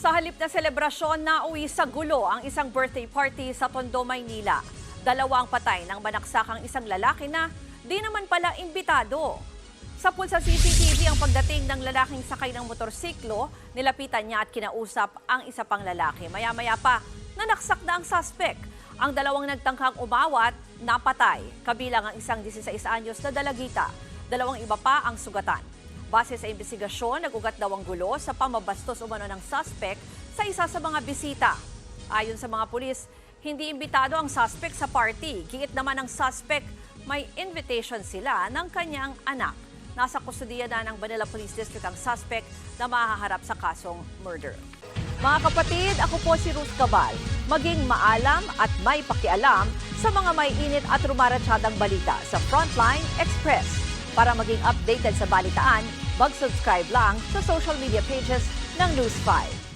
Sa halip na selebrasyon, nauwi sa gulo ang isang birthday party sa Tondo, Maynila. Dalawa ang patay ng manaksakang isang lalaki na di naman pala imbitado. Sa pulsa CCTV ang pagdating ng lalaking sakay ng motorsiklo, nilapitan niya at kinausap ang isa pang lalaki. Maya-maya pa, nanaksak na ang suspect. Ang dalawang nagtangkang umawat, napatay, kabilang ang isang 16 anyos na dalagita. Dalawang iba pa ang sugatan. Base sa investigasyon, nagugat daw ang gulo sa pamabastos umano ng suspect sa isa sa mga bisita. Ayon sa mga pulis, hindi imbitado ang suspect sa party. Giit naman ng suspect, may invitation sila ng kanyang anak. Nasa kustudiya na ng Manila Police District ang suspect na mahaharap sa kasong murder. Mga kapatid, ako po si Ruth Cabal. Maging maalam at may pakialam sa mga may init at rumaratsyadang balita sa Frontline Express. Para maging updated sa balitaan, mag-subscribe lang sa social media pages ng News 5.